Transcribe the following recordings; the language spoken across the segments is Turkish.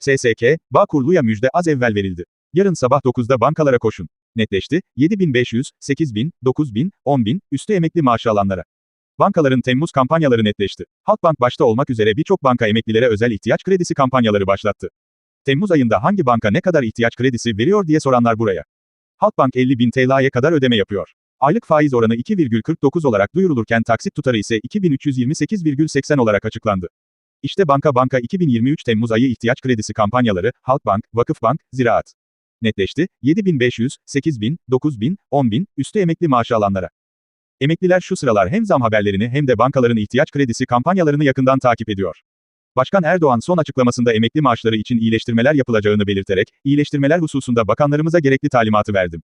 SSK, Bağkurlu'ya müjde az evvel verildi. Yarın sabah 9'da bankalara koşun. Netleşti, 7500, 8000, 9000, 10000, üstü emekli maaşı alanlara. Bankaların Temmuz kampanyaları netleşti. Halkbank başta olmak üzere birçok banka emeklilere özel ihtiyaç kredisi kampanyaları başlattı. Temmuz ayında hangi banka ne kadar ihtiyaç kredisi veriyor diye soranlar buraya. Halkbank 50 bin TL'ye kadar ödeme yapıyor. Aylık faiz oranı 2,49 olarak duyurulurken taksit tutarı ise 2328,80 olarak açıklandı. İşte banka banka 2023 Temmuz ayı ihtiyaç kredisi kampanyaları, Halkbank, Vakıfbank, Ziraat. Netleşti, 7500, 8000, 9000, 10000, üstü emekli maaşı alanlara. Emekliler şu sıralar hem zam haberlerini hem de bankaların ihtiyaç kredisi kampanyalarını yakından takip ediyor. Başkan Erdoğan son açıklamasında emekli maaşları için iyileştirmeler yapılacağını belirterek, iyileştirmeler hususunda bakanlarımıza gerekli talimatı verdim.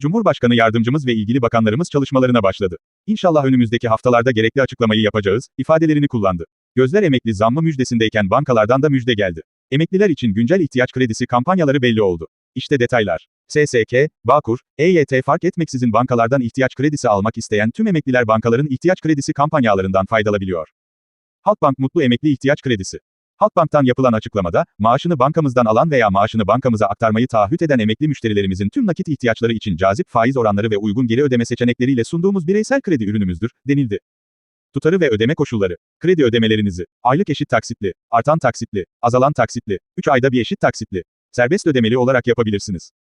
Cumhurbaşkanı yardımcımız ve ilgili bakanlarımız çalışmalarına başladı. İnşallah önümüzdeki haftalarda gerekli açıklamayı yapacağız, ifadelerini kullandı. Gözler emekli zammı müjdesindeyken bankalardan da müjde geldi. Emekliler için güncel ihtiyaç kredisi kampanyaları belli oldu. İşte detaylar. SSK, Bağkur, EYT fark etmeksizin bankalardan ihtiyaç kredisi almak isteyen tüm emekliler bankaların ihtiyaç kredisi kampanyalarından faydalanabiliyor. Halkbank Mutlu Emekli İhtiyaç Kredisi. Halkbank'tan yapılan açıklamada, maaşını bankamızdan alan veya maaşını bankamıza aktarmayı taahhüt eden emekli müşterilerimizin tüm nakit ihtiyaçları için cazip faiz oranları ve uygun geri ödeme seçenekleriyle sunduğumuz bireysel kredi ürünümüzdür, denildi. Tutarı ve ödeme koşulları. Kredi ödemelerinizi, aylık eşit taksitli, artan taksitli, azalan taksitli, 3 ayda bir eşit taksitli, serbest ödemeli olarak yapabilirsiniz.